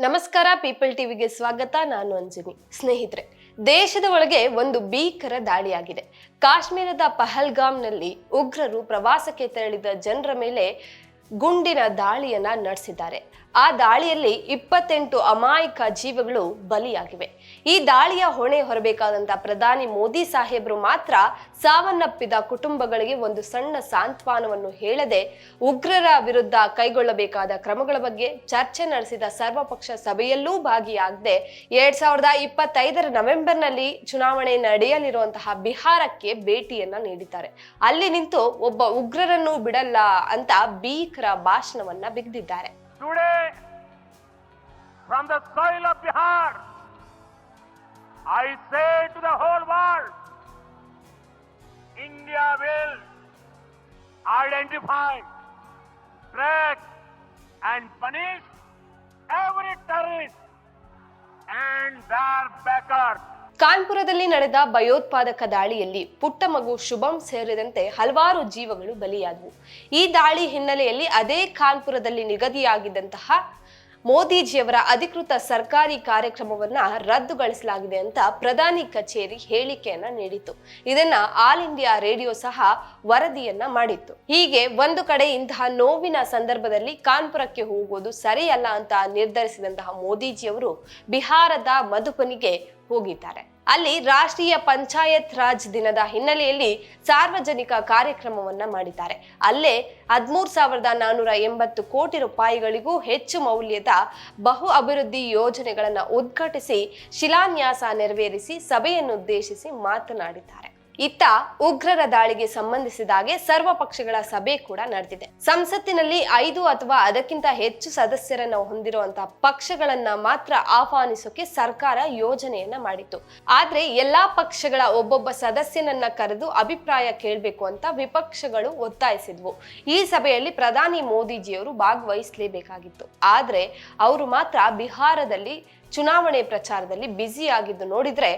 ನಮಸ್ಕಾರ, ಪೀಪಲ್ ಟಿವಿಗೆ ಸ್ವಾಗತ. ನಾನು ಅಂಜನಿ. ಸ್ನೇಹಿತರೆ, ದೇಶದ ಒಳಗೆ ಒಂದು ಭೀಕರ ದಾಳಿಯಾಗಿದೆ. ಕಾಶ್ಮೀರದ ಪಹಲ್ಗಾಮ್ನಲ್ಲಿ ಉಗ್ರರು ಪ್ರವಾಸಕ್ಕೆ ತೆರಳಿದ ಜನರ ಮೇಲೆ ಗುಂಡಿನ ದಾಳಿಯನ್ನ ನಡೆಸಿದ್ದಾರೆ. ಆ ದಾಳಿಯಲ್ಲಿ ಇಪ್ಪತ್ತೆಂಟು ಅಮಾಯಕ ಜೀವಗಳು ಬಲಿಯಾಗಿವೆ. ಈ ದಾಳಿಯ ಹೊಣೆ ಹೊರಬೇಕಾದಂತ ಪ್ರಧಾನಿ ಮೋದಿ ಸಾಹೇಬರು ಮಾತ್ರ ಸಾವನ್ನಪ್ಪಿದ ಕುಟುಂಬಗಳಿಗೆ ಒಂದು ಸಣ್ಣ ಸಾಂತ್ವನವನ್ನು ಹೇಳದೆ ಉಗ್ರರ ವಿರುದ್ಧ ಕೈಗೊಳ್ಳಬೇಕಾದ ಕ್ರಮಗಳ ಬಗ್ಗೆ ಚರ್ಚೆ ನಡೆಸಿದ ಸರ್ವಪಕ್ಷ ಸಭೆಯಲ್ಲೂ ಭಾಗಿಯಾಗದೆ ಎರಡ್ ಸಾವಿರದ ಇಪ್ಪತ್ತೈದರ ನವೆಂಬರ್ನಲ್ಲಿ ಚುನಾವಣೆ ನಡೆಯಲಿರುವಂತಹ ಬಿಹಾರಕ್ಕೆ ಭೇಟಿಯನ್ನ ನೀಡಿದ್ದಾರೆ. ಅಲ್ಲಿ ನಿಂತು ಒಬ್ಬ ಉಗ್ರರನ್ನು ಬಿಡಲ್ಲ ಅಂತ ಭೀಕರ ಭಾಷಣವನ್ನ ಬಿಗಿದಿದ್ದಾರೆ. From the soil of Bihar, I say to the whole world, India will identify, track, and punish every terrorist and their backers. ಕಾನ್ಪುರದಲ್ಲಿ ನಡೆದ ಭಯೋತ್ಪಾದಕ ದಾಳಿಯಲ್ಲಿ ಪುಟ್ಟ ಮಗು ಶುಭಂ ಸೇರಿದಂತೆ ಹಲವಾರು ಜೀವಗಳು ಬಲಿಯಾದವು ಈ ದಾಳಿ ಹಿನ್ನೆಲೆಯಲ್ಲಿ ಅದೇ ಕಾನ್ಪುರದಲ್ಲಿ ನಿಗದಿಯಾಗಿದ್ದಂತಹ ಮೋದಿಜಿಯವರ ಅಧಿಕೃತ ಸರ್ಕಾರಿ ಕಾರ್ಯಕ್ರಮವನ್ನ ರದ್ದುಗೊಳಿಸಲಾಗಿದೆ ಅಂತ ಪ್ರಧಾನಿ ಕಚೇರಿ ಹೇಳಿಕೆಯನ್ನ ನೀಡಿತು ಇದನ್ನ ಆಲ್ ಇಂಡಿಯಾ ರೇಡಿಯೋ ಸಹ ವರದಿಯನ್ನ ಮಾಡಿತ್ತು. ಹೀಗೆ ಒಂದು ಕಡೆ ಇಂತಹ ನೋವಿನ ಸಂದರ್ಭದಲ್ಲಿ ಕಾನ್ಪುರಕ್ಕೆ ಹೋಗೋದು ಸರಿಯಲ್ಲ ಅಂತ ನಿರ್ಧರಿಸಿದಂತಹ ಮೋದಿಜಿಯವರು ಬಿಹಾರದ ಮಧುಬನಿಗೆ ಹೋಗಿದ್ದಾರೆ. ಅಲ್ಲಿ ರಾಷ್ಟ್ರೀಯ ಪಂಚಾಯತ್ ರಾಜ್ ದಿನದ ಹಿನ್ನೆಲೆಯಲ್ಲಿ ಸಾರ್ವಜನಿಕ ಕಾರ್ಯಕ್ರಮವನ್ನ ಮಾಡಿದ್ದಾರೆ. ಅಲ್ಲೇ ಹದಿಮೂರು ಸಾವಿರದ ನಾನೂರ ಎಂಬತ್ತು ಕೋಟಿ ರೂಪಾಯಿಗಳಿಗೂ ಹೆಚ್ಚು ಮೌಲ್ಯದ ಬಹು ಅಭಿವೃದ್ಧಿ ಯೋಜನೆಗಳನ್ನು ಉದ್ಘಾಟಿಸಿ ಶಿಲಾನ್ಯಾಸ ನೆರವೇರಿಸಿ ಸಭೆಯನ್ನುದ್ದೇಶಿಸಿ ಮಾತನಾಡಿದ್ದಾರೆ. ಇತ್ತ ಉಗ್ರರ ದಾಳಿಗೆ ಸಂಬಂಧಿಸಿದಾಗೆ ಸರ್ವ ಪಕ್ಷಗಳ ಸಭೆ ಕೂಡ ನಡೆದಿದೆ. ಸಂಸತ್ತಿನಲ್ಲಿ ಐದು ಅಥವಾ ಅದಕ್ಕಿಂತ ಹೆಚ್ಚು ಸದಸ್ಯರನ್ನ ಹೊಂದಿರುವಂತಹ ಪಕ್ಷಗಳನ್ನ ಮಾತ್ರ ಆಹ್ವಾನಿಸೋಕೆ ಸರ್ಕಾರ ಯೋಜನೆಯನ್ನ ಮಾಡಿತ್ತು. ಆದ್ರೆ ಎಲ್ಲಾ ಪಕ್ಷಗಳ ಒಬ್ಬೊಬ್ಬ ಸದಸ್ಯನನ್ನ ಕರೆದು ಅಭಿಪ್ರಾಯ ಕೇಳಬೇಕು ಅಂತ ವಿಪಕ್ಷಗಳು ಒತ್ತಾಯಿಸಿದ್ವು. ಈ ಸಭೆಯಲ್ಲಿ ಪ್ರಧಾನಿ ಮೋದಿಜಿಯವರು ಭಾಗವಹಿಸಲೇಬೇಕಾಗಿತ್ತು. ಆದ್ರೆ ಅವರು ಮಾತ್ರ ಬಿಹಾರದಲ್ಲಿ ಚುನಾವಣೆ ಪ್ರಚಾರದಲ್ಲಿ ಬ್ಯುಸಿಯಾಗಿದ್ದು ನೋಡಿದ್ರೆ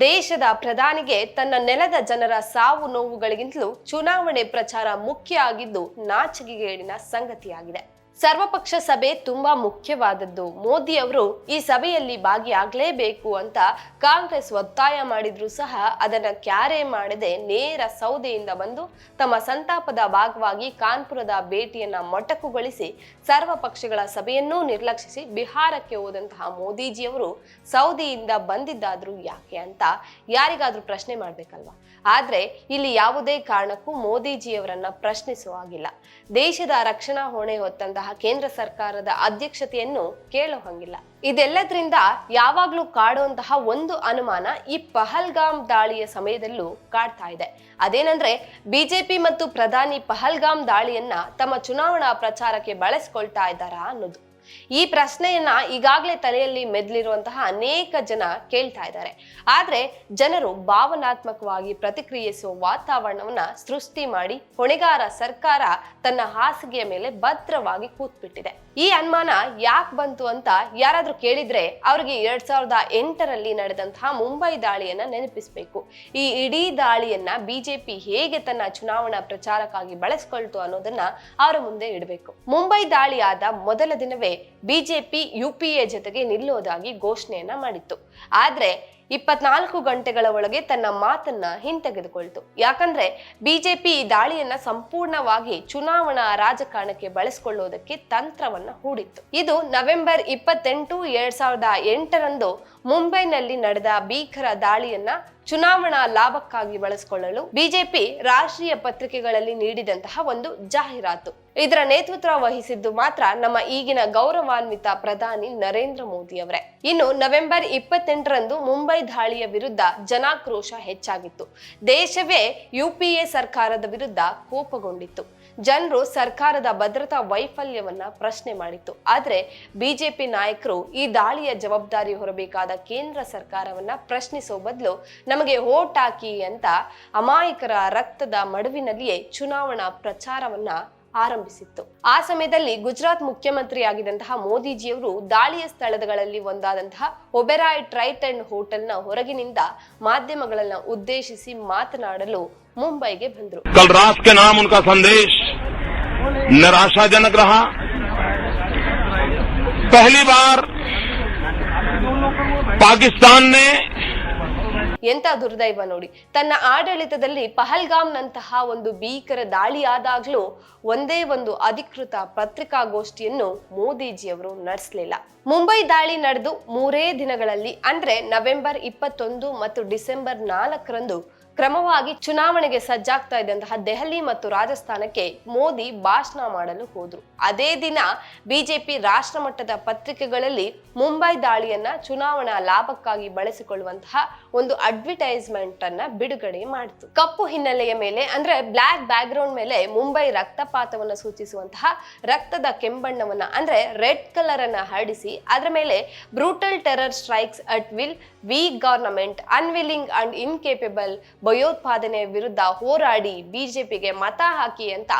ದೇಶದ ಪ್ರಧಾನಿಗೆ ತನ್ನ ನೆಲದ ಜನರ ಸಾವು ನೋವುಗಳಿಗಿಂತಲೂ ಚುನಾವಣೆ ಪ್ರಚಾರ ಮುಖ್ಯ ಆಗಿದ್ದು ನಾಚಿಕೆಗೇಡಿನ ಸಂಗತಿಯಾಗಿದೆ. ಸರ್ವಪಕ್ಷ ಸಭೆ ತುಂಬಾ ಮುಖ್ಯವಾದದ್ದು. ಮೋದಿ ಅವರು ಈ ಸಭೆಯಲ್ಲಿ ಭಾಗಿಯಾಗಲೇಬೇಕು ಅಂತ ಕಾಂಗ್ರೆಸ್ ಒತ್ತಾಯ ಮಾಡಿದ್ರು ಸಹ ಅದನ್ನ ಕ್ಯಾರೆ ಮಾಡದೆ ನೇರ ಸೌದೆಯಿಂದ ಬಂದು ತಮ್ಮ ಸಂತಾಪದ ಭಾಗವಾಗಿ ಕಾನ್ಪುರದ ಭೇಟಿಯನ್ನ ಮೊಟಕುಗೊಳಿಸಿ ಸರ್ವ ಪಕ್ಷಗಳ ಸಭೆಯನ್ನೂ ನಿರ್ಲಕ್ಷಿಸಿ ಬಿಹಾರಕ್ಕೆ ಹೋದಂತಹ ಮೋದಿಜಿಯವರು ಸೌದಿಯಿಂದ ಬಂದಿದ್ದಾದ್ರೂ ಯಾಕೆ ಅಂತ ಯಾರಿಗಾದ್ರೂ ಪ್ರಶ್ನೆ ಮಾಡ್ಬೇಕಲ್ವಾ? ಆದ್ರೆ ಇಲ್ಲಿ ಯಾವುದೇ ಕಾರಣಕ್ಕೂ ಮೋದಿಜಿಯವರನ್ನ ಪ್ರಶ್ನಿಸುವಾಗಿಲ್ಲ. ದೇಶದ ರಕ್ಷಣಾ ಹೊಣೆ ಹೊತ್ತಂತಹ ಕೇಂದ್ರ ಸರ್ಕಾರದ ಅಧ್ಯಕ್ಷತೆಯನ್ನು ಕೇಳೋ ಹಂಗಿಲ್ಲ ಇದೆಲ್ಲದ್ರಿಂದ ಯಾವಾಗ್ಲೂ ಕಾಡುವಂತಹ ಒಂದು ಅನುಮಾನ ಈ ಪಹಲ್ಗಾಮ್ ದಾಳಿಯ ಸಮಯದಲ್ಲೂ ಕಾಡ್ತಾ ಇದೆ. ಅದೇನಂದ್ರೆ ಬಿಜೆಪಿ ಮತ್ತು ಪ್ರಧಾನಿ ಪಹಲ್ಗಾಮ್ ದಾಳಿಯನ್ನ ತಮ್ಮ ಚುನಾವಣಾ ಪ್ರಚಾರಕ್ಕೆ ಬಳಸ್ಕೊಳ್ತಾ ಇದ್ದಾರಾ ಅನ್ನೋದು. ಈ ಪ್ರಶ್ನೆಯನ್ನ ಈಗಾಗಲೇ ತಲೆಯಲ್ಲಿ ಮೆದ್ಲಿರುವಂತಹ ಅನೇಕ ಜನ ಕೇಳ್ತಾ ಇದ್ದಾರೆ. ಆದ್ರೆ ಜನರು ಭಾವನಾತ್ಮಕವಾಗಿ ಪ್ರತಿಕ್ರಿಯಿಸುವ ವಾತಾವರಣವನ್ನ ಸೃಷ್ಟಿ ಮಾಡಿ, ಹೊಣೆಗಾರ ಸರ್ಕಾರ ತನ್ನ ಹಾಸಿಗೆಯ ಮೇಲೆ ಭದ್ರವಾಗಿ ಕೂತ್ಬಿಟ್ಟಿದೆ. ಈ ಅನುಮಾನ ಯಾಕೆ ಬಂತು ಅಂತ ಯಾರಾದರೂ ಕೇಳಿದ್ರೆ ಅವ್ರಿಗೆ ಎರಡ್ ಸಾವಿರದ ಎಂಟರಲ್ಲಿ ನಡೆದಂತಹ ಮುಂಬೈ ದಾಳಿಯನ್ನ ನೆನಪಿಸಬೇಕು. ಈ ಇಡೀ ದಾಳಿಯನ್ನ ಬಿಜೆಪಿ ಹೇಗೆ ತನ್ನ ಚುನಾವಣಾ ಪ್ರಚಾರಕ್ಕಾಗಿ ಬಳಸ್ಕೊಳ್ತು ಅನ್ನೋದನ್ನ ಅವರ ಮುಂದೆ ಇಡಬೇಕು. ಮುಂಬೈ ದಾಳಿಯಾದ ಮೊದಲ ದಿನವೇ ಬಿಜೆಪಿ, ಯುಪಿಎ ಜೊತೆಗೆ ನಿಲ್ಲೋದಾಗಿ ಘೋಷಣೆಯನ್ನ ಮಾಡಿತ್ತು. ಆದ್ರೆ ಇಪ್ಪತ್ನಾಲ್ಕು ಗಂಟೆಗಳ ಒಳಗೆ ತನ್ನ ಮಾತನ್ನ ಹಿಂತೆಗೆದುಕೊಳ್ತು. ಯಾಕಂದ್ರೆ ಬಿಜೆಪಿ ಈ ದಾಳಿಯನ್ನ ಸಂಪೂರ್ಣವಾಗಿ ಚುನಾವಣಾ ರಾಜಕಾರಣಕ್ಕೆ ಬಳಸಿಕೊಳ್ಳುವುದಕ್ಕೆ ತಂತ್ರವನ್ನ ಹೂಡಿತ್ತು. ಇದು ನವೆಂಬರ್ ಇಪ್ಪತ್ತೆಂಟು, ಎರಡ್ ಸಾವಿರದ ಎಂಟರಂದು ಮುಂಬೈನಲ್ಲಿ ನಡೆದ ಭೀಕರ ದಾಳಿಯನ್ನ ಚುನಾವಣಾ ಲಾಭಕ್ಕಾಗಿ ಬಳಸಿಕೊಳ್ಳಲು ಬಿಜೆಪಿ ರಾಷ್ಟ್ರೀಯ ಪತ್ರಿಕೆಗಳಲ್ಲಿ ನೀಡಿದಂತಹ ಒಂದು ಜಾಹೀರಾತು. ಇದರ ನೇತೃತ್ವ ವಹಿಸಿದ್ದು ಮಾತ್ರ ನಮ್ಮ ಈಗಿನ ಗೌರವಾನ್ವಿತ ಪ್ರಧಾನಿ ನರೇಂದ್ರ ಮೋದಿ ಅವರೇ. ಇನ್ನು ನವೆಂಬರ್ ಇಪ್ಪತ್ತೆಂಟರಂದು ಮುಂಬೈ ದಾಳಿಯ ವಿರುದ್ಧ ಜನಾಕ್ರೋಶ ಹೆಚ್ಚಾಗಿತ್ತು. ದೇಶವೇ ಯುಪಿಎ ಸರ್ಕಾರದ ವಿರುದ್ಧ ಕೋಪಗೊಂಡಿತ್ತು. ಜನರು ಸರ್ಕಾರದ ಭದ್ರತಾ ವೈಫಲ್ಯವನ್ನ ಪ್ರಶ್ನೆ ಮಾಡಿತ್ತು. ಆದ್ರೆ ಬಿಜೆಪಿ ನಾಯಕರು ಈ ದಾಳಿಯ ಜವಾಬ್ದಾರಿ ಹೊರಬೇಕಾದ ಕೇಂದ್ರ ಸರ್ಕಾರವನ್ನ ಪ್ರಶ್ನಿಸೋ ಬದಲು ನಮಗೆ ಓಟ್ ಹಾಕಿ ಅಂತ ಅಮಾಯಕರ ರಕ್ತದ ಮಡುವಿನಲ್ಲಿಯೇ ಚುನಾವಣಾ ಪ್ರಚಾರವನ್ನ ಆರಂಭಿಸಿತ್ತು. ಆ ಸಮಯದಲ್ಲಿ ಗುಜರಾತ್ ಮುಖ್ಯಮಂತ್ರಿಯಾಗಿದ್ದಂತಹ ಮೋದಿಜಿಯವರು ದಾಳಿಯ ಸ್ಥಳಗಳಲ್ಲಿ ಒಂದಾದಂತಹ ಒಬೆರಾಯ್ ಟ್ರೈಟ್ ಅಂಡ್ ಹೋಟೆಲ್ನ ಹೊರಗಿನಿಂದ ಮಾಧ್ಯಮಗಳನ್ನ ಉದ್ದೇಶಿಸಿ ಮಾತನಾಡಲು ಮುಂಬೈಗೆ ಬಂದರು. ಕಲ್ ರಾಸ್ ಕೆ ಉನ್ಕಾ ಸಂದೇಶ ನಿರಾಶಾಜನಕ ರಹಾ ಪಹಲಿ ಬಾರ್ ಪಾಕಿಸ್ತಾನ ಎಂತ ದುರ್ದೈವ ನೋಡಿ ತನ್ನ ಆಡಳಿತದಲ್ಲಿ ಪಹಲ್ಗಾಮ್ನಂತಹ ಒಂದು ಭೀಕರ ದಾಳಿ ದಾಳಿಯಾದಾಗಲೂ ಒಂದೇ ಒಂದು ಅಧಿಕೃತ ಪತ್ರಿಕಾಗೋಷ್ಠಿಯನ್ನು ಮೋದಿಜಿಯವರು ನಡೆಸಲಿಲ್ಲ. ಮುಂಬೈ ದಾಳಿ ನಡೆದು ಮೂರೇ ದಿನಗಳಲ್ಲಿ ಅಂದ್ರೆ ನವೆಂಬರ್ ಇಪ್ಪತ್ತೊಂದು ಮತ್ತು ಡಿಸೆಂಬರ್ ನಾಲ್ಕರಂದು ಕ್ರಮವಾಗಿ ಚುನಾವಣೆಗೆ ಸಜ್ಜಾಗ್ತಾ ಇದ್ದಂತಹ ದೆಹಲಿ ಮತ್ತು ರಾಜಸ್ಥಾನಕ್ಕೆ ಮೋದಿ ಭಾಷಣ ಮಾಡಲು ಹೋದ್ರು. ಅದೇ ದಿನ ಬಿಜೆಪಿ ರಾಷ್ಟ್ರ ಮಟ್ಟದ ಪತ್ರಿಕೆಗಳಲ್ಲಿ ಮುಂಬೈ ದಾಳಿಯನ್ನ ಚುನಾವಣಾ ಲಾಭಕ್ಕಾಗಿ ಬಳಸಿಕೊಳ್ಳುವಂತಹ ಒಂದು ಅಡ್ವರ್ಟೈಸ್ಮೆಂಟ್ ಅನ್ನ ಬಿಡುಗಡೆ ಮಾಡಿತು. ಕಪ್ಪು ಹಿನ್ನೆಲೆಯ ಮೇಲೆ ಅಂದ್ರೆ ಬ್ಲಾಕ್ ಬ್ಯಾಕ್ ಗ್ರೌಂಡ್ ಮೇಲೆ ಮುಂಬೈ ರಕ್ತಪಾತವನ್ನ ಸೂಚಿಸುವಂತಹ ರಕ್ತದ ಕೆಂಬಣ್ಣವನ್ನ ಅಂದ್ರೆ ರೆಡ್ ಕಲರ್ ಅನ್ನ ಹರಡಿಸಿ ಅದರ ಮೇಲೆ brutal terror strikes at will weak government unwilling and incapable ಭಯೋತ್ಪಾದನೆ ವಿರುದ್ಧ ಹೋರಾಡಿ ಬಿಜೆಪಿಗೆ ಮತ ಹಾಕಿ ಅಂತ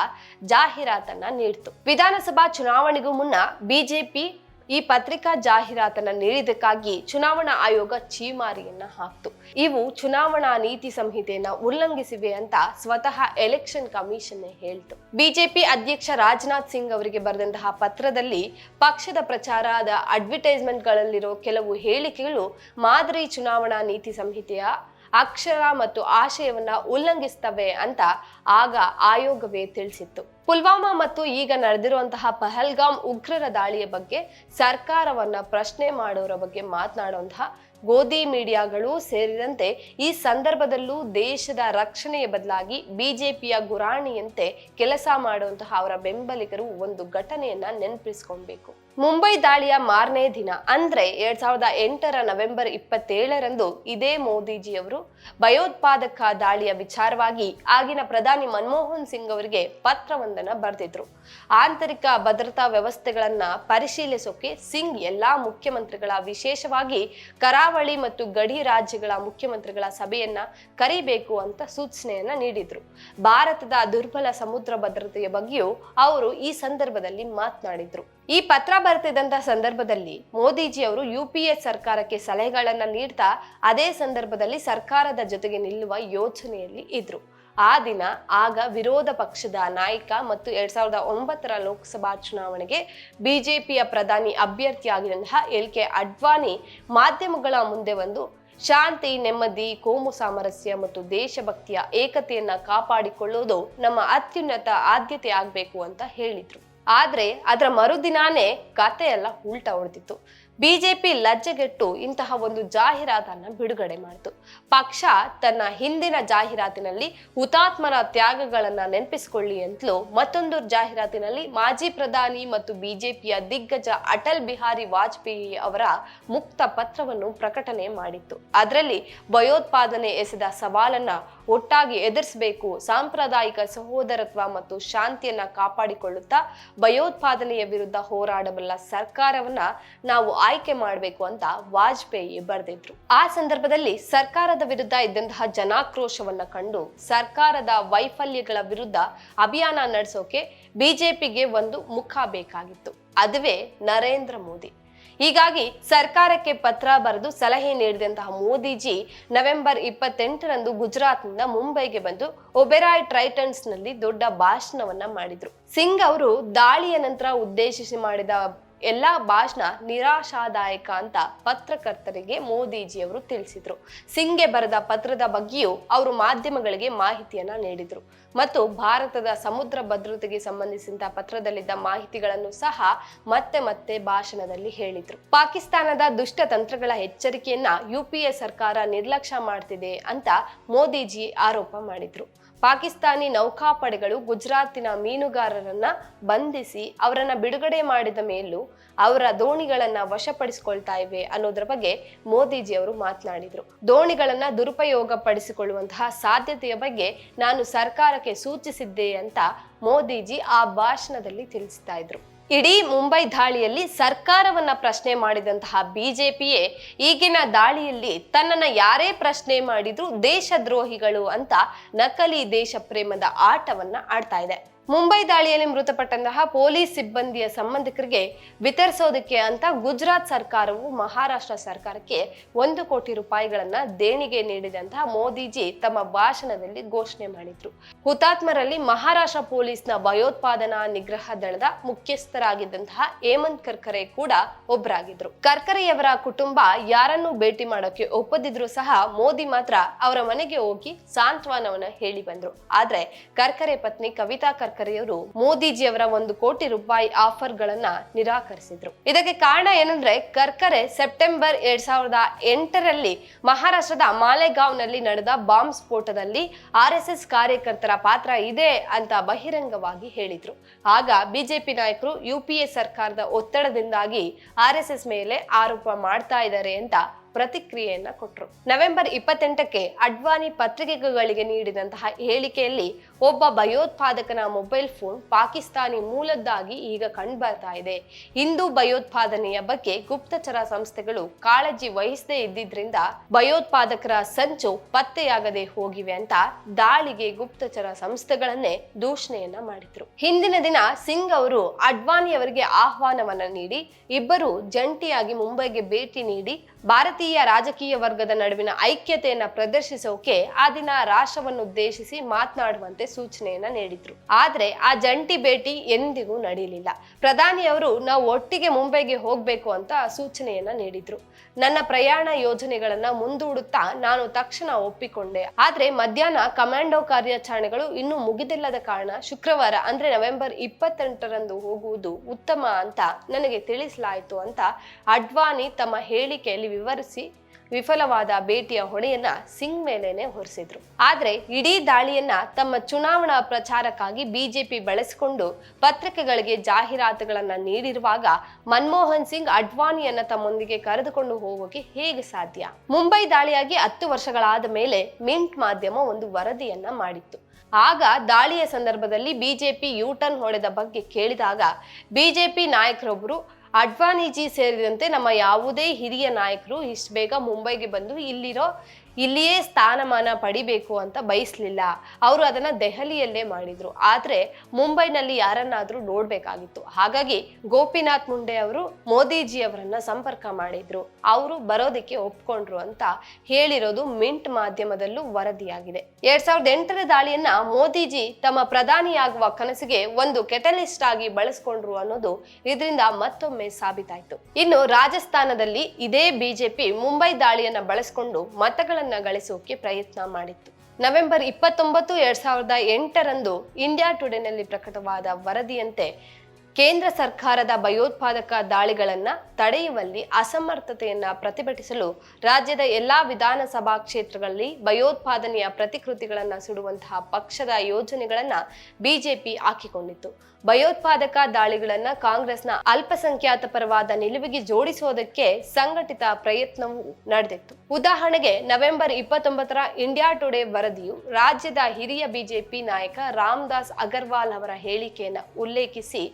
ಜಾಹೀರಾತನ್ನ ನೀಡಿತು. ವಿಧಾನಸಭಾ ಚುನಾವಣೆಗೂ ಮುನ್ನ ಬಿಜೆಪಿ ಈ ಪತ್ರಿಕಾ ಜಾಹೀರಾತನ್ನ ನೀಡಿದ್ದಕ್ಕಾಗಿ ಚುನಾವಣಾ ಆಯೋಗ ಚೀಮಾರಿಯನ್ನ ಹಾಕ್ತು. ಇವು ಚುನಾವಣಾ ನೀತಿ ಸಂಹಿತೆಯನ್ನ ಉಲ್ಲಂಘಿಸಿವೆ ಅಂತ ಸ್ವತಃ ಎಲೆಕ್ಷನ್ ಕಮಿಷನ್ ಹೇಳ್ತು. ಬಿಜೆಪಿ ಅಧ್ಯಕ್ಷ ರಾಜನಾಥ್ ಸಿಂಗ್ ಅವರಿಗೆ ಬರೆದಂತಹ ಪತ್ರದಲ್ಲಿ ಪಕ್ಷದ ಪ್ರಚಾರದ ಅಡ್ವರ್ಟೈಸ್ಮೆಂಟ್ಗಳಲ್ಲಿರೋ ಕೆಲವು ಹೇಳಿಕೆಗಳು ಮಾದರಿ ಚುನಾವಣಾ ನೀತಿ ಸಂಹಿತೆಯ ಅಕ್ಷರ ಮತ್ತು ಆಶಯವನ್ನ ಉಲ್ಲಂಘಿಸ್ತವೆ ಅಂತ ಆಗ ಆಯೋಗವೇ ತಿಳಿಸಿತ್ತು. ಪುಲ್ವಾಮಾ ಮತ್ತು ಈಗ ನಡೆದಿರುವಂತಹ ಪಹಲ್ಗಾಮ್ ಉಗ್ರರ ದಾಳಿಯ ಬಗ್ಗೆ ಸರ್ಕಾರವನ್ನ ಪ್ರಶ್ನೆ ಮಾಡೋರ ಬಗ್ಗೆ ಮಾತನಾಡುವಂತಹ ಗೋಧಿ ಮೀಡಿಯಾಗಳು ಸೇರಿದಂತೆ ಈ ಸಂದರ್ಭದಲ್ಲೂ ದೇಶದ ರಕ್ಷಣೆಯ ಬದಲಾಗಿ ಬಿಜೆಪಿಯ ಗುರಾಣಿಯಂತೆ ಕೆಲಸ ಮಾಡುವಂತಹ ಅವರ ಬೆಂಬಲಿಗರು ಒಂದು ಘಟನೆಯನ್ನ ನೆನಪಿಸ್ಕೊಳ್ಬೇಕು. ಮುಂಬೈ ದಾಳಿಯ ಮಾರನೇ ದಿನ, ಅಂದ್ರೆ ಎರಡ್ ಸಾವಿರದ ಎಂಟರ ನವೆಂಬರ್ ಇಪ್ಪತ್ತೇಳರಂದು ಇದೇ ಮೋದಿಜಿಯವರು ಭಯೋತ್ಪಾದಕ ದಾಳಿಯ ವಿಚಾರವಾಗಿ ಆಗಿನ ಪ್ರಧಾನಿ ಮನಮೋಹನ್ ಸಿಂಗ್ ಅವರಿಗೆ ಪತ್ರವೊಂದನ್ನು ಬರೆದಿದ್ರು. ಆಂತರಿಕ ಭದ್ರತಾ ವ್ಯವಸ್ಥೆಗಳನ್ನ ಪರಿಶೀಲಿಸೋಕೆ ಸಿಂಗ್ ಎಲ್ಲಾ ಮುಖ್ಯಮಂತ್ರಿಗಳ, ವಿಶೇಷವಾಗಿ ಕರಾವಳಿ ಮತ್ತು ಗಡಿ ರಾಜ್ಯಗಳ ಮುಖ್ಯಮಂತ್ರಿಗಳ ಸಭೆಯನ್ನ ಕರಿಬೇಕು ಅಂತ ಸೂಚನೆಯನ್ನ ನೀಡಿದ್ರು. ಭಾರತದ ದುರ್ಬಲ ಸಮುದ್ರ ಭದ್ರತೆಯ ಬಗ್ಗೆಯೂ ಅವರು ಈ ಸಂದರ್ಭದಲ್ಲಿ ಮಾತನಾಡಿದ್ರು. ಈ ಪತ್ರ ಬರ್ತಿದ್ದಂತ ಸಂದರ್ಭದಲ್ಲಿ ಮೋದಿಜಿ ಅವರು ಯು ಪಿ ಎ ಸರ್ಕಾರಕ್ಕೆ ಸಲಹೆಗಳನ್ನು ನೀಡ್ತಾ ಅದೇ ಸಂದರ್ಭದಲ್ಲಿ ಸರ್ಕಾರದ ಜೊತೆಗೆ ನಿಲ್ಲುವ ಯೋಚನೆಯಲ್ಲಿ ಇದ್ರು. ಆ ದಿನ ಆಗ ವಿರೋಧ ಪಕ್ಷದ ನಾಯಕ ಮತ್ತು ಎರಡ್ ಸಾವಿರದ ಒಂಬತ್ತರ ಲೋಕಸಭಾ ಚುನಾವಣೆಗೆ ಬಿಜೆಪಿಯ ಪ್ರಧಾನಿ ಅಭ್ಯರ್ಥಿಯಾಗಿರುವಂತಹ ಎಲ್ ಕೆ ಅಡ್ವಾಣಿ ಮಾಧ್ಯಮಗಳ ಮುಂದೆ ಒಂದು ಶಾಂತಿ, ನೆಮ್ಮದಿ, ಕೋಮು ಸಾಮರಸ್ಯ ಮತ್ತು ದೇಶಭಕ್ತಿಯ ಏಕತೆಯನ್ನ ಕಾಪಾಡಿಕೊಳ್ಳುವುದು ನಮ್ಮ ಅತ್ಯುನ್ನತ ಆದ್ಯತೆ ಆಗಬೇಕು ಅಂತ ಹೇಳಿದ್ರು. ಆದ್ರೆ ಅದರ ಮರುದಿನಾನೇ ಕತೆ ಎಲ್ಲ ಉಲ್ಟಾ ಹೊಡೆದಿತ್ತು ಬಿಜೆಪಿ ಲಜ್ಜೆಗೆಟ್ಟು ಇಂತಹ ಒಂದು ಜಾಹೀರಾತನ್ನ ಬಿಡುಗಡೆ ಮಾಡಿತು. ಪಕ್ಷ ತನ್ನ ಹಿಂದಿನ ಜಾಹೀರಾತಿನಲ್ಲಿ ಹುತಾತ್ಮರ ತ್ಯಾಗಗಳನ್ನ ನೆನಪಿಸಿಕೊಳ್ಳಿ ಅಂತಲೂ ಮತ್ತೊಂದು ಜಾಹೀರಾತಿನಲ್ಲಿ ಮಾಜಿ ಪ್ರಧಾನಿ ಮತ್ತು ಬಿಜೆಪಿಯ ದಿಗ್ಗಜ ಅಟಲ್ ಬಿಹಾರಿ ವಾಜಪೇಯಿ ಅವರ ಮುಕ್ತ ಪತ್ರವನ್ನು ಪ್ರಕಟಣೆ ಮಾಡಿತ್ತು. ಅದರಲ್ಲಿ ಭಯೋತ್ಪಾದನೆ ಎಸೆದ ಸವಾಲನ್ನ ಒಟ್ಟಾಗಿ ಎದುರಿಸಬೇಕು, ಸಾಂಪ್ರದಾಯಿಕ ಸಹೋದರತ್ವ ಮತ್ತು ಶಾಂತಿಯನ್ನ ಕಾಪಾಡಿಕೊಳ್ಳುತ್ತಾ ಭಯೋತ್ಪಾದನೆಯ ವಿರುದ್ಧ ಹೋರಾಡಬಲ್ಲ ಸರ್ಕಾರವನ್ನ ನಾವು ಆಯ್ಕೆ ಮಾಡಬೇಕು ಅಂತ ವಾಜಪೇಯಿ ಬರೆದಿದ್ರು. ಆ ಸಂದರ್ಭದಲ್ಲಿ ಸರ್ಕಾರದ ವಿರುದ್ಧ ಇದ್ದಂತಹ ಜನಾಕ್ರೋಶವನ್ನ ಕಂಡು ಸರ್ಕಾರದ ವೈಫಲ್ಯಗಳ ವಿರುದ್ಧ ಅಭಿಯಾನ ನಡೆಸೋಕೆ ಬಿಜೆಪಿಗೆ ಒಂದು ಮುಖ ಬೇಕಾಗಿತ್ತು. ಅದುವೇ ನರೇಂದ್ರ ಮೋದಿ. ಹೀಗಾಗಿ ಸರ್ಕಾರಕ್ಕೆ ಪತ್ರ ಬರೆದು ಸಲಹೆ ನೀಡಿದಂತಹ ಮೋದಿಜಿ ನವೆಂಬರ್ ಇಪ್ಪತ್ತೆಂಟರಂದು ಗುಜರಾತ್ನಿಂದ ಮುಂಬೈಗೆ ಬಂದು ಒಬೆರಾಯ್ ಟ್ರೈಟನ್ಸ್ನಲ್ಲಿ ದೊಡ್ಡ ಭಾಷಣವನ್ನ ಮಾಡಿದ್ರು. ಸಿಂಗ್ ಅವರು ದಾಳಿಯ ನಂತರ ಉದ್ದೇಶಿಸಿ ಮಾಡಿದ ಎಲ್ಲಾ ಭಾಷಣ ನಿರಾಶಾದಾಯಕ ಅಂತ ಪತ್ರಕರ್ತರಿಗೆ ಮೋದಿಜಿಯವರು ತಿಳಿಸಿದ್ರು. ಸಿಂಗ್ಗೆ ಬರೆದ ಪತ್ರದ ಬಗ್ಗೆಯೂ ಅವರು ಮಾಧ್ಯಮಗಳಿಗೆ ಮಾಹಿತಿಯನ್ನ ನೀಡಿದ್ರು. ಮತ್ತು ಭಾರತದ ಸಮುದ್ರ ಭದ್ರತೆಗೆ ಸಂಬಂಧಿಸಿದ ಪತ್ರದಲ್ಲಿದ್ದ ಮಾಹಿತಿಗಳನ್ನು ಸಹ ಮತ್ತೆ ಮತ್ತೆ ಭಾಷಣದಲ್ಲಿ ಹೇಳಿದ್ರು. ಪಾಕಿಸ್ತಾನದ ದುಷ್ಟ ತಂತ್ರಗಳ ಎಚ್ಚರಿಕೆಯನ್ನ ಯುಪಿಎ ಸರ್ಕಾರ ನಿರ್ಲಕ್ಷ್ಯ ಮಾಡ್ತಿದೆ ಅಂತ ಮೋದಿಜಿ ಆರೋಪ ಮಾಡಿದ್ರು. ಪಾಕಿಸ್ತಾನಿ ನೌಕಾಪಡೆಗಳು ಗುಜರಾತಿನ ಮೀನುಗಾರರನ್ನ ಬಂಧಿಸಿ ಅವರನ್ನ ಬಿಡುಗಡೆ ಮಾಡಿದ ಮೇಲೂ ಅವರ ದೋಣಿಗಳನ್ನ ವಶಪಡಿಸಿಕೊಳ್ತಾ ಇವೆ ಅನ್ನೋದ್ರ ಬಗ್ಗೆ ಮೋದಿಜಿ ಅವರು ಮಾತನಾಡಿದ್ರು. ದೋಣಿಗಳನ್ನ ದುರುಪಯೋಗ ಪಡಿಸಿಕೊಳ್ಳುವಂತಹ ಸಾಧ್ಯತೆಯ ಬಗ್ಗೆ ನಾನು ಸರ್ಕಾರಕ್ಕೆ ಸೂಚಿಸಿದ್ದೆ ಅಂತ ಮೋದಿಜಿ ಆ ಭಾಷಣದಲ್ಲಿ ತಿಳಿಸ್ತಾ ಇದ್ರು. ಇಡೀ ಮುಂಬೈ ದಾಳಿಯಲ್ಲಿ ಸರ್ಕಾರವನ್ನ ಪ್ರಶ್ನೆ ಮಾಡಿದಂತಹ ಬಿಜೆಪಿಯೇ ಈಗಿನ ದಾಳಿಯಲ್ಲಿ ತನ್ನನ್ನ ಯಾರೇ ಪ್ರಶ್ನೆ ಮಾಡಿದ್ರು ದೇಶದ್ರೋಹಿಗಳು ಅಂತ ನಕಲಿ ದೇಶ ಪ್ರೇಮದ ಆಟವನ್ನ ಆಡ್ತಾ ಇದೆ. ಮುಂಬೈ ದಾಳಿಯಲ್ಲಿ ಮೃತಪಟ್ಟಂತಹ ಪೊಲೀಸ್ ಸಿಬ್ಬಂದಿಯ ಸಂಬಂಧಿಕರಿಗೆ ವಿತರಿಸೋದಕ್ಕೆ ಅಂತ ಗುಜರಾತ್ ಸರ್ಕಾರವು ಮಹಾರಾಷ್ಟ್ರ ಸರ್ಕಾರಕ್ಕೆ ಒಂದು ಕೋಟಿ ರೂಪಾಯಿಗಳನ್ನ ದೇಣಿಗೆ ನೀಡಿದಂತಹ ಮೋದಿಜಿ ತಮ್ಮ ಭಾಷಣದಲ್ಲಿ ಘೋಷಣೆ ಮಾಡಿದ್ರು. ಹುತಾತ್ಮರಲ್ಲಿ ಮಹಾರಾಷ್ಟ್ರ ಪೊಲೀಸ್ನ ಭಯೋತ್ಪಾದನಾ ನಿಗ್ರಹ ದಳದ ಮುಖ್ಯಸ್ಥರಾಗಿದ್ದಂತಹ ಹೇಮಂತ್ ಕರ್ಕರೆ ಕೂಡ ಒಬ್ಬರಾಗಿದ್ರು ಕರ್ಕರೆಯವರ ಕುಟುಂಬ ಯಾರನ್ನು ಭೇಟಿ ಮಾಡೋಕೆ ಒಪ್ಪದಿದ್ರು ಸಹ ಮೋದಿ ಮಾತ್ರ ಅವರ ಮನೆಗೆ ಹೋಗಿ ಸಾಂತ್ವನವನ್ನ ಹೇಳಿ ಬಂದ್ರು ಆದ್ರೆ ಕರ್ಕರೆ ಪತ್ನಿ ಕವಿತಾ ಕರ್ಕರೆಯವರು ಮೋದಿಜಿಯವರ ಒಂದು ಕೋಟಿ ರೂಪಾಯಿ ಆಫರ್ ಗಳನ್ನ ನಿರಾಕರಿಸಿದ್ರು. ಇದಕ್ಕೆ ಕಾರಣ ಏನಂದ್ರೆ ಕರ್ಕರೆ ಸೆಪ್ಟೆಂಬರ್ ಎರಡ್ ಸಾವಿರದ ಎಂಟರಲ್ಲಿ ಮಹಾರಾಷ್ಟ್ರದ ಮಾಲೆಗಾಂವ್ನಲ್ಲಿ ನಡೆದ ಬಾಂಬ್ ಸ್ಫೋಟದಲ್ಲಿ ಆರ್ ಎಸ್ ಎಸ್ ಕಾರ್ಯಕರ್ತರ ಪಾತ್ರ ಇದೆ ಅಂತ ಬಹಿರಂಗವಾಗಿ ಹೇಳಿದ್ರು. ಆಗ ಬಿಜೆಪಿ ನಾಯಕರು ಯುಪಿಎ ಸರ್ಕಾರದ ಒತ್ತಡದಿಂದಾಗಿ ಆರ್ ಎಸ್ ಎಸ್ ಮೇಲೆ ಆರೋಪ ಮಾಡ್ತಾ ಇದ್ದಾರೆ ಅಂತ ಪ್ರತಿಕ್ರಿಯೆಯನ್ನ ಕೊಟ್ಟರು ನವೆಂಬರ್ ಇಪ್ಪತ್ತೆಂಟಕ್ಕೆ ಅಡ್ವಾನಿ ಪತ್ರಿಕೆಗಳಿಗೆ ನೀಡಿದಂತಹ ಹೇಳಿಕೆಯಲ್ಲಿ ಒಬ್ಬ ಭಯೋತ್ಪಾದಕನ ಮೊಬೈಲ್ ಫೋನ್ ಪಾಕಿಸ್ತಾನಿ ಮೂಲದ್ದಾಗಿ ಈಗ ಕಂಡುಬರ್ತಾ ಇದೆ. ಹಿಂದೂ ಭಯೋತ್ಪಾದನೆಯ ಬಗ್ಗೆ ಗುಪ್ತಚರ ಸಂಸ್ಥೆಗಳು ಕಾಳಜಿ ವಹಿಸದೇ ಇದ್ದಿದ್ರಿಂದ ಭಯೋತ್ಪಾದಕರ ಸಂಚು ಪತ್ತೆಯಾಗದೆ ಹೋಗಿವೆ ಅಂತ ದಾಳಿಗೆ ಗುಪ್ತಚರ ಸಂಸ್ಥೆಗಳನ್ನೇ ದೂಷಣೆಯನ್ನ ಮಾಡಿದ್ರು. ಹಿಂದಿನ ದಿನ ಸಿಂಗ್ ಅವರು ಅಡ್ವಾನಿ ಅವರಿಗೆ ಆಹ್ವಾನವನ್ನ ನೀಡಿ, ಇಬ್ಬರು ಜಂಟಿಯಾಗಿ ಮುಂಬೈಗೆ ಭೇಟಿ ನೀಡಿ ಭಾರತೀಯ ರಾಜಕೀಯ ವರ್ಗದ ನಡುವಿನ ಐಕ್ಯತೆಯನ್ನ ಪ್ರದರ್ಶಿಸೋಕೆ ಆ ದಿನ ರಾಷ್ಟ್ರವನ್ನುದ್ದೇಶಿಸಿ ಮಾತನಾಡುವಂತೆ ಸೂಚನೆಯನ್ನ ನೀಡಿದ್ರು. ಆದ್ರೆ ಆ ಜಂಟಿ ಭೇಟಿ ಎಂದಿಗೂ ನಡೆಯಲಿಲ್ಲ. ಪ್ರಧಾನಿಯವರು ನಾವು ಒಟ್ಟಿಗೆ ಮುಂಬೈಗೆ ಹೋಗ್ಬೇಕು ಅಂತ ಸೂಚನೆಯನ್ನ ನೀಡಿದ್ರು. ನನ್ನ ಪ್ರಯಾಣ ಯೋಜನೆಗಳನ್ನ ಮುಂದೂಡುತ್ತಾ ನಾನು ತಕ್ಷಣ ಒಪ್ಪಿಕೊಂಡೆ. ಆದ್ರೆ ಮಧ್ಯಾಹ್ನ ಕಮಾಂಡೋ ಕಾರ್ಯಾಚರಣೆಗಳು ಇನ್ನೂ ಮುಗಿದಿಲ್ಲದ ಕಾರಣ ಶುಕ್ರವಾರ, ಅಂದ್ರೆ ನವೆಂಬರ್ ಇಪ್ಪತ್ತೆಂಟರಂದು ಹೋಗುವುದು ಉತ್ತಮ ಅಂತ ನನಗೆ ತಿಳಿಸಲಾಯಿತು ಅಂತ ಅಡ್ವಾನಿ ತಮ್ಮ ಹೇಳಿಕೆಯಲ್ಲಿ ವಿವರಿಸಿ ವಿಫಲವಾದ ಭೇಟಿಯ ಹೊಣೆಯನ್ನ ಸಿಂಗ್ ಮೇಲೇನೆ ಹೊರಿಸಿದ್ರು. ಆದ್ರೆ ಇಡೀ ದಾಳಿಯನ್ನ ತಮ್ಮ ಚುನಾವಣಾ ಪ್ರಚಾರಕ್ಕಾಗಿ ಬಿಜೆಪಿ ಬಳಸಿಕೊಂಡು ಪತ್ರಿಕೆಗಳಿಗೆ ಜಾಹೀರಾತುಗಳನ್ನ ನೀಡಿರುವಾಗ ಮನಮೋಹನ್ ಸಿಂಗ್ ಅಡ್ವಾಣಿಯನ್ನ ತಮ್ಮೊಂದಿಗೆ ಕರೆದುಕೊಂಡು ಹೋಗೋಕೆ ಹೇಗೆ ಸಾಧ್ಯ? ಮುಂಬೈ ದಾಳಿಯಾಗಿ ಹತ್ತು ವರ್ಷಗಳಾದ ಮೇಲೆ ಮಿಂಟ್ ಮಾಧ್ಯಮ ಒಂದು ವರದಿಯನ್ನ ಮಾಡಿತ್ತು. ಆಗ ದಾಳಿಯ ಸಂದರ್ಭದಲ್ಲಿ ಬಿಜೆಪಿ ಯೂಟರ್ನ್ ಹೊಡೆದ ಬಗ್ಗೆ ಕೇಳಿದಾಗ ಬಿಜೆಪಿ ನಾಯಕರೊಬ್ಬರು ಅಡ್ವಾಣಿಜಿ ಸೇರಿದಂತೆ ನಮ್ಮ ಯಾವುದೇ ಹಿರಿಯ ನಾಯಕರು ಇಷ್ಟು ಬೇಗ ಮುಂಬೈಗೆ ಬಂದು ಇಲ್ಲಿರೋ ಇಲ್ಲಿಯೇ ಸ್ಥಾನಮಾನ ಪಡಿಬೇಕು ಅಂತ ಬಯಸಲಿಲ್ಲ. ಅವರು ಅದನ್ನ ದೆಹಲಿಯಲ್ಲೇ ಮಾಡಿದ್ರು. ಆದ್ರೆ ಮುಂಬೈನಲ್ಲಿ ಯಾರನ್ನಾದ್ರೂ ನೋಡ್ಬೇಕಾಗಿತ್ತು. ಹಾಗಾಗಿ ಗೋಪಿನಾಥ್ ಮುಂಡೆ ಅವರು ಮೋದಿಜಿ ಅವರನ್ನ ಸಂಪರ್ಕ ಮಾಡಿದ್ರು. ಅವರು ಬರೋದಕ್ಕೆ ಒಪ್ಕೊಂಡ್ರು ಅಂತ ಹೇಳಿರೋದು ಮಿಂಟ್ ಮಾಧ್ಯಮದಲ್ಲೂ ವರದಿಯಾಗಿದೆ. ಎರಡ್ ಸಾವಿರದ ಎಂಟರ ದಾಳಿಯನ್ನ ಮೋದಿಜಿ ತಮ್ಮ ಪ್ರಧಾನಿಯಾಗುವ ಕನಸಿಗೆ ಒಂದು ಕೆಟಲಿಸ್ಟ್ ಆಗಿ ಬಳಸ್ಕೊಂಡ್ರು ಅನ್ನೋದು ಇದರಿಂದ ಮತ್ತೊಮ್ಮೆ ಸಾಬೀತಾಯ್ತು. ಇನ್ನು ರಾಜಸ್ಥಾನದಲ್ಲಿ ಇದೇ ಬಿಜೆಪಿ ಮುಂಬೈ ದಾಳಿಯನ್ನ ಬಳಸ್ಕೊಂಡು ಮತಗಳನ್ನ ಗಳಿಸೋಕೆ ಪ್ರಯತ್ನ ಮಾಡಿತ್ತು. ನವೆಂಬರ್ ಇಪ್ಪತ್ತೊಂಬತ್ತು, ಎರಡ್ ಸಾವಿರದ ಎಂಟರಂದು ಇಂಡಿಯಾ ಟುಡೇನಲ್ಲಿ ಪ್ರಕಟವಾದ ವರದಿಯಂತೆ ಕೇಂದ್ರ ಸರ್ಕಾರದ ಭಯೋತ್ಪಾದಕ ದಾಳಿಗಳನ್ನ ತಡೆಯುವಲ್ಲಿ ಅಸಮರ್ಥತೆಯನ್ನ ಪ್ರತಿಭಟಿಸಲು ರಾಜ್ಯದ ಎಲ್ಲಾ ವಿಧಾನಸಭಾ ಕ್ಷೇತ್ರಗಳಲ್ಲಿ ಭಯೋತ್ಪಾದನೆಯ ಪ್ರತಿಕೃತಿಗಳನ್ನು ಸುಡುವಂತಹ ಪಕ್ಷದ ಯೋಜನೆಗಳನ್ನು ಬಿಜೆಪಿ ಹಾಕಿಕೊಂಡಿತ್ತು. ಭಯೋತ್ಪಾದಕ ದಾಳಿಗಳನ್ನ ಕಾಂಗ್ರೆಸ್ನ ಅಲ್ಪಸಂಖ್ಯಾತ ಪರವಾದ ನಿಲುವಿಗೆ ಜೋಡಿಸೋದಕ್ಕೆ ಸಂಘಟಿತ ಪ್ರಯತ್ನವೂ ನಡೆದಿತ್ತು. ಉದಾಹರಣೆಗೆ ನವೆಂಬರ್ ಇಪ್ಪತ್ತೊಂಬತ್ತರ ಇಂಡಿಯಾ ಟುಡೇ ವರದಿಯು ರಾಜ್ಯದ ಹಿರಿಯ ಬಿಜೆಪಿ ನಾಯಕ ರಾಮದಾಸ್ ಅಗರ್ವಾಲ್ ಅವರ ಹೇಳಿಕೆಯನ್ನು ಉಲ್ಲೇಖಿಸಿ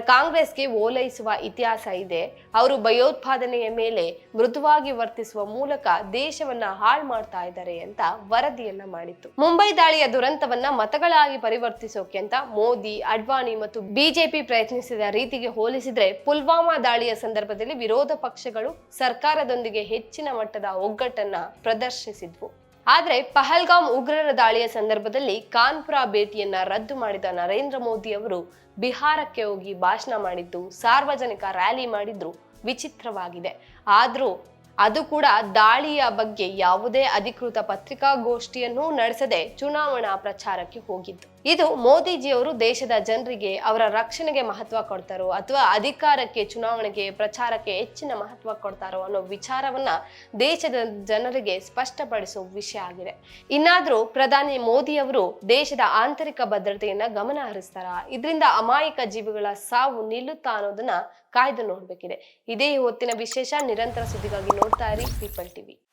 ಕಾಂಗ್ರೆಸ್ಗೆ ಓಲೈಸುವ ಇತಿಹಾಸ ಇದೆ. ಅವರು ಭಯೋತ್ಪಾದನೆಯ ಮೇಲೆ ಮೃದುವಾಗಿ ವರ್ತಿಸುವ ಮೂಲಕ ದೇಶವನ್ನ ಹಾಳು ಮಾಡ್ತಾ ಇದ್ದಾರೆ ಅಂತ ವರದಿಯನ್ನ ಮಾಡಿತ್ತು. ಮುಂಬೈ ದಾಳಿಯ ದುರಂತವನ್ನ ಮತಗಳಾಗಿ ಪರಿವರ್ತಿಸೋಕೆ ಅಂತ ಮೋದಿ, ಅಡ್ವಾಣಿ ಮತ್ತು ಬಿಜೆಪಿ ಪ್ರಯತ್ನಿಸಿದ ರೀತಿಗೆ ಹೋಲಿಸಿದ್ರೆ ಪುಲ್ವಾಮಾ ದಾಳಿಯ ಸಂದರ್ಭದಲ್ಲಿ ವಿರೋಧ ಪಕ್ಷಗಳು ಸರ್ಕಾರದೊಂದಿಗೆ ಹೆಚ್ಚಿನ ಮಟ್ಟದ ಒಗ್ಗಟ್ಟನ್ನ ಪ್ರದರ್ಶಿಸಿದ್ವು. ಆದ್ರೆ ಪಹಲ್ಗಾಮ್ ಉಗ್ರರ ದಾಳಿಯ ಸಂದರ್ಭದಲ್ಲಿ ಕಾನ್ಪುರ ಭೇಟಿಯನ್ನ ರದ್ದು ಮಾಡಿದ ನರೇಂದ್ರ ಮೋದಿ ಅವರು ಬಿಹಾರಕ್ಕೆ ಹೋಗಿ ಭಾಷಣ ಮಾಡಿದ್ದು, ಸಾರ್ವಜನಿಕ ರ್ಯಾಲಿ ಮಾಡಿದ್ರು ವಿಚಿತ್ರವಾಗಿದೆ. ಆದರೂ ಅದು ಕೂಡ ದಾಳಿಯ ಬಗ್ಗೆ ಯಾವುದೇ ಅಧಿಕೃತ ಪತ್ರಿಕಾಗೋಷ್ಠಿಯನ್ನು ನಡೆಸದೆ ಚುನಾವಣಾ ಪ್ರಚಾರಕ್ಕೆ ಹೋಗಿದ್ದು. ಇದು ಮೋದಿಜಿಯವರು ದೇಶದ ಜನರಿಗೆ ಅವರ ರಕ್ಷಣೆಗೆ ಮಹತ್ವ ಕೊಡ್ತಾರೋ ಅಥವಾ ಅಧಿಕಾರಕ್ಕೆ, ಚುನಾವಣೆಗೆ, ಪ್ರಚಾರಕ್ಕೆ ಹೆಚ್ಚಿನ ಮಹತ್ವ ಕೊಡ್ತಾರೋ ಅನ್ನೋ ವಿಚಾರವನ್ನ ದೇಶದ ಜನರಿಗೆ ಸ್ಪಷ್ಟಪಡಿಸುವ ವಿಷಯ ಆಗಿದೆ. ಇನ್ನಾದ್ರೂ ಪ್ರಧಾನಿ ಮೋದಿ ಅವರು ದೇಶದ ಆಂತರಿಕ ಭದ್ರತೆಯನ್ನ ಗಮನ ಹರಿಸ್ತಾರ? ಇದರಿಂದ ಅಮಾಯಕ ಜೀವಿಗಳ ಸಾವು ನಿಲ್ಲುತ್ತಾ ಅನ್ನೋದನ್ನ ಕಾಯ್ದು ನೋಡ್ಬೇಕಿದೆ. ಇದೇ ಹೊತ್ತಿನ ವಿಶೇಷ ನಿರಂತರ ಸುದ್ದಿಗಾಗಿ ನೋಡ್ತಾ ಇರಿ ಪೀಪಲ್ ಟಿವಿ